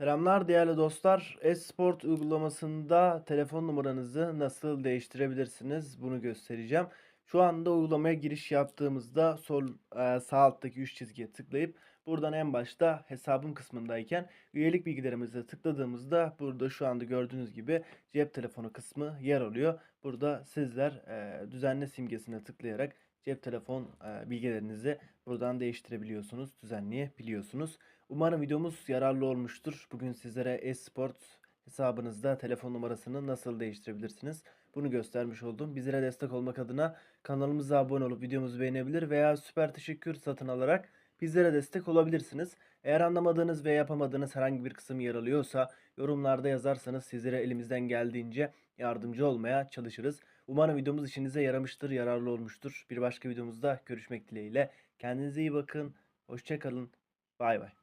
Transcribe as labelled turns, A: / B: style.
A: Selamlar değerli dostlar. Esport uygulamasında telefon numaranızı nasıl değiştirebilirsiniz? Bunu göstereceğim. Şu anda uygulamaya giriş yaptığımızda sol e, sağ alttaki 3 çizgiye tıklayıp buradan en başta hesabım kısmındayken üyelik bilgilerimize tıkladığımızda burada şu anda gördüğünüz gibi cep telefonu kısmı yer alıyor. Burada sizler e, düzenle simgesine tıklayarak cep telefon e, bilgilerinizi buradan değiştirebiliyorsunuz, düzenleyebiliyorsunuz. Umarım videomuz yararlı olmuştur. Bugün sizlere Esport hesabınızda telefon numarasını nasıl değiştirebilirsiniz? Bunu göstermiş oldum. Bizlere destek olmak adına kanalımıza abone olup videomuzu beğenebilir veya süper teşekkür satın alarak bizlere destek olabilirsiniz. Eğer anlamadığınız ve yapamadığınız herhangi bir kısım yer alıyorsa yorumlarda yazarsanız sizlere elimizden geldiğince yardımcı olmaya çalışırız. Umarım videomuz işinize yaramıştır, yararlı olmuştur. Bir başka videomuzda görüşmek dileğiyle. Kendinize iyi bakın. Hoşçakalın. Bay bay.